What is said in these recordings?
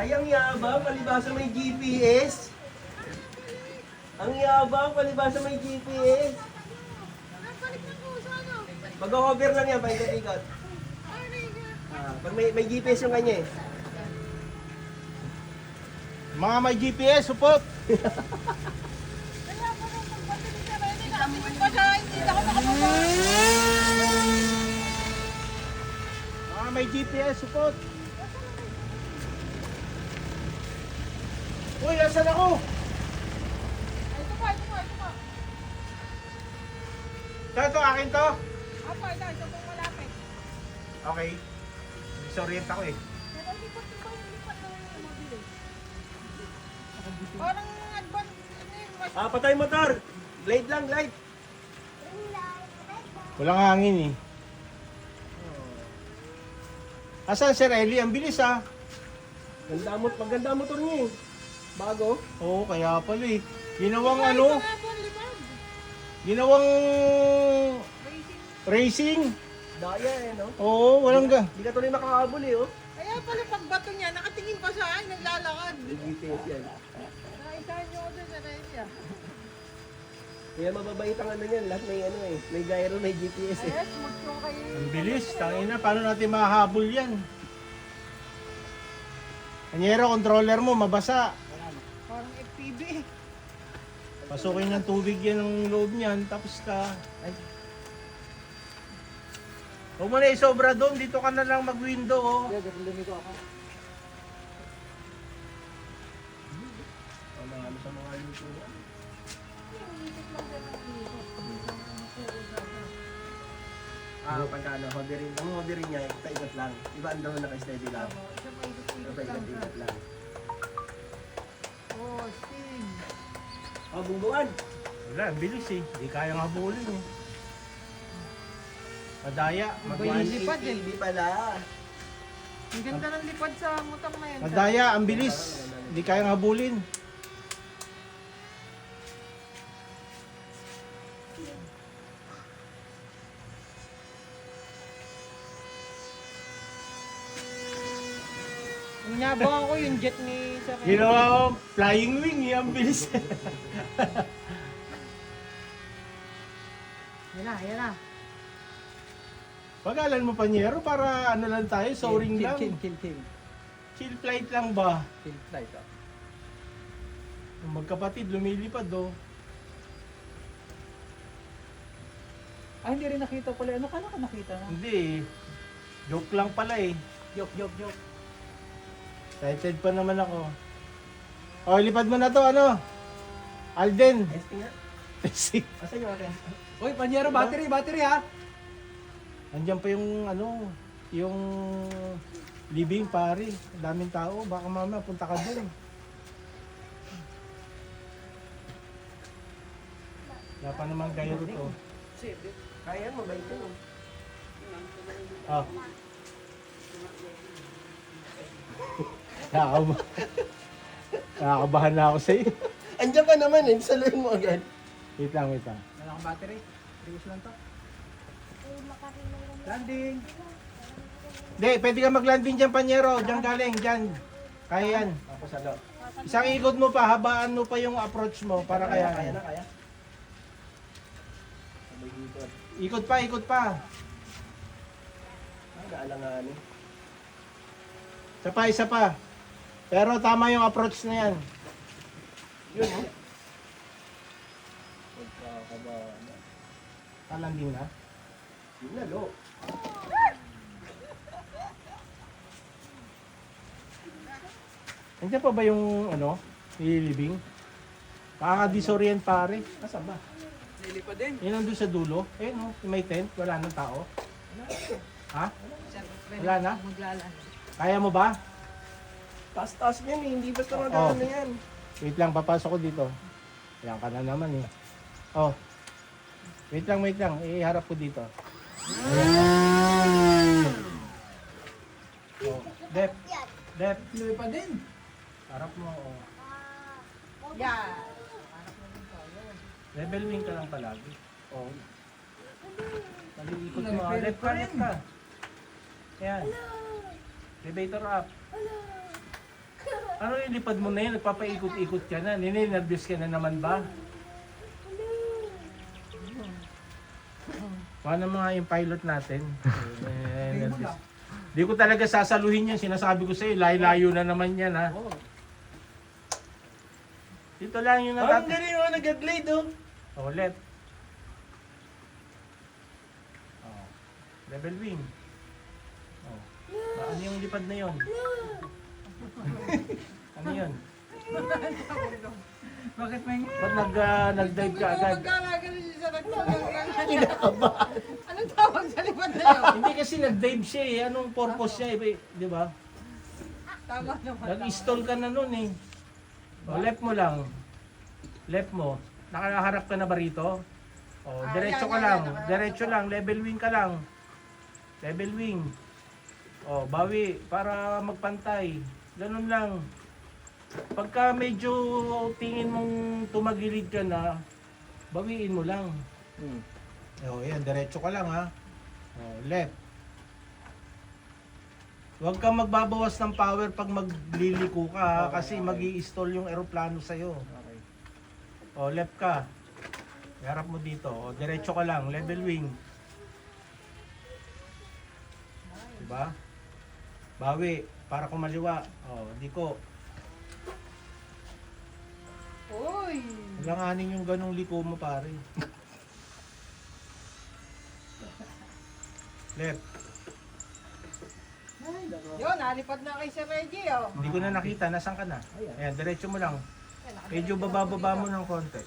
Ay, ang yabang, palibasa may GPS. Ang yabang, palibasa may GPS. Mag-hover lang yan, paikot-ikot. Ah, pag may, may GPS yung kanya eh. Mga may GPS, support! Mga may GPS, support! Uy, asan ako? Ito po, ito po, ito po. Ito, ito, akin to. Apo, ito, ito po malapit. Okay. Disorient ako eh. Pero likot ko yung lipat na yung mabilis? Parang advance, yun, mas Ah, patay motor. Glide lang, glide. Walang hangin eh. Asan Sir Eli? Ang bilis ah. Ganda mo, maganda ang motor niya eh. Bago. Oo, kaya pala eh. Ginawang ano, ginawang Racing. racing. Daya eh, no? Oo, walang ga. Hindi ka tuloy makakabol eh, oh. Kaya pala pag bato niya, nakatingin pa sa akin, naglalakad. GPS yan. Nakaisahan niyo ako sa Resia. Kaya mababait ang ano niyan, lahat may ano eh. May gyro, may GPS eh. Smooth yung kayo. Ang bilis. Tangina, paano natin mahahabol yan? Anyero, controller mo, mabasa. Parang FPV. Pasukin ng tubig yan ang loob niyan, tapos ka... Ay. Huwag mo na isobra doon, dito ka na lang mag-window, oh. Ano, ano sa mga luto. Ah, pagka ano, hoverin, ang hoverin niya, paikot lang. Iba ang daw naka-steady lang. Siya pa ikot-ikot lang Lang. Oh, bungbuan! Wala, ang bilis eh. Hindi kayang habulin eh. Madaya, Iba magwan. yung lipad eh. Hindi pala. Ang ganda ng lipad sa motor na yan. Madaya, ang bilis. Hindi kayang habulin. Ang nabang ako yung jet ni sa Ginawa ko, flying wing eh, ang bilis. Yan na, yan na. Pagalan mo panyero para ano lang tayo, soaring lang. Chill, chill, chill. Chill flight lang ba? Chill flight. ah. Yung magkapatid, lumilipad oh. Ah, hindi rin nakita pala. Ano ka na ka nakita na? Hindi eh. Joke lang pala eh. Joke, joke, joke. Excited pa naman ako. O, lipad mo na to, ano? Alden. Testing nga. Si- Asan yung akin? Uy, Panyero, battery, battery ha! Andiyan pa yung ano, yung living pare. Daming tao. Baka mamaya punta ka doon. Wala pa naman kayo to. Kaya mo ba ito? Ah. Nakakaba- Nakakabahan na ako sa iyo. Andiyan ka naman eh, saluhin mo agad. Wait lang, wait lang. Wala kang battery. Reuse lang to. Landing! Hindi, pwede ka mag-landing dyan, Panyero. Diyan galing, dyan. Kaya yan. Tapos ano? Isang ikot mo pa, habaan mo pa yung approach mo para kaya Kaya na, kaya. Sabay dito. Ikot pa, ikot pa. Ah, naalanganin. Isa pa, isa pa. Pero tama yung approach na yan. Yun, oh. Pagkakaba. Kalanding na. Yun na, lo. Nandiyan pa ba yung ano, nililibing? Nakaka-disorient pare. Asa ba? Nilipad din. Yan nandun sa dulo. Eh no, yung may tent, wala nang tao. Ha? Wala na? Kaya mo ba? Taas-taas niyan eh, hindi basta Oo. magkano yan. Wait lang, papasok ko dito. Yan ka na naman eh. Oh. Wait lang, wait lang. Iharap ko dito. Oh. Dep. Dep. Tuloy pa din. Harap mo. Oh. Yan. Level wing ka lang palagi. Oh. Pag-iikot mo. ah. Left ka, left ka. Yan. Elevator up. Ano yung lipad mo na yun? Nagpapaikot-ikot ka na. Nini, nervous ka na naman ba? Paano mga yung pilot natin? Eh, nervous. Di ko talaga sasaluhin yan. Sinasabi ko sa'yo, layo-layo na naman yan ha. Dito lang yung Oh, natat... hindi rin ako nag-glade oh. Oh, left. Oh. Level wing. Oh. Ah, ano yung lipad na yon? ano yun? Bakit may... Ba't nag, ah, nag-dive ka agad? Sa nagtawag. Anong tawag sa lipad na yun? Hindi kasi nag-dive siya eh. Anong purpose niya eh? Di ba? Tama naman. Nag-stall ka na nun eh. O, left mo lang. Left mo. Nakaharap ka na ba rito? O, Ah, diretso yan, ka yan, lang. yan. Diretso lang. Level wing ka lang. Level wing. O, bawi. Para magpantay. Ganun lang. Pagka medyo tingin mong tumagilid ka na, bawiin mo lang. Hmm. O, yan. Diretso ka lang ha. O, left. Huwag kang magbabawas ng power pag magliliko ka ha, kasi mag stall yung eroplano sa'yo. Okay. O, left ka. Harap mo dito. O, diretso ka lang. Level wing. Diba? Bawi. Para kumaliwa. O, di ko. Uy. Langanin yung ganong liko mo pare. Left. Yun, nalipad na kay Sir Reggie, oh. Hindi ko na nakita. Nasaan ka na? Ayan, diretso mo lang. Medyo bababa mo ng konti.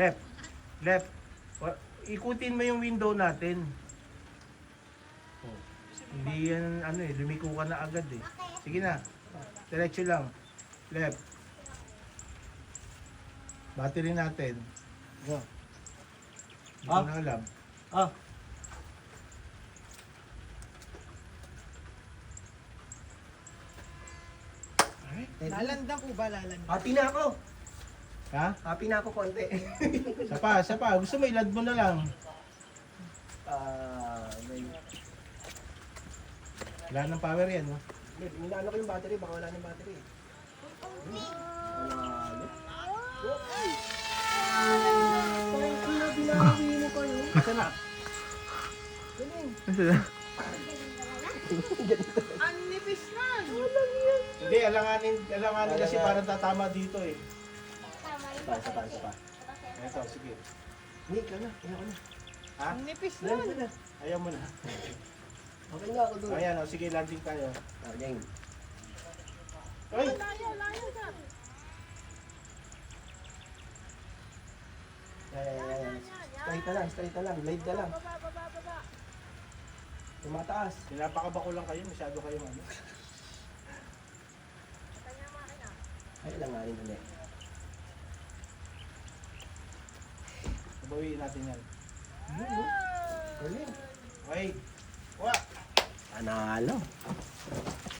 Left. Left. Ikutin mo yung window natin. Hindi yan ano eh, lumiko ka na agad eh. Sige na. Diretso lang. Left. Battery natin. Go. Hindi ko Ah. na alam. Ah. Lalanda po ba, lalanda? Happy na ako. Ha? Happy na ako konti. Isa pa, isa pa. Gusto mo ilad mo na lang. Ah. Wala ng power yan. No? Hindi, Inaano ko yung battery, baka wala ng battery. Mo kayo. Isa na. Ang nipis na. Hindi, alanganin, alanganin kasi parang tatama dito eh. Pa, isa pa, isa pa. Ito, sige. Hindi, ka na. Ayaw ko na. Ha? Ang nipis na. Na. Ayaw mo na. Okay nga ako doon. Ayan o, sige, landing tayo. Ah, game. Ay! Layo, layo ka. Straight na lang, straight na lang. Glide na lang. Baba, baba, baba. Tumataas. Pinapakaba ko lang kayo, masyado kayong ano. Ay, langanin ulit. Nabawiin natin yan. Galing. Okay. Wa! Panalo.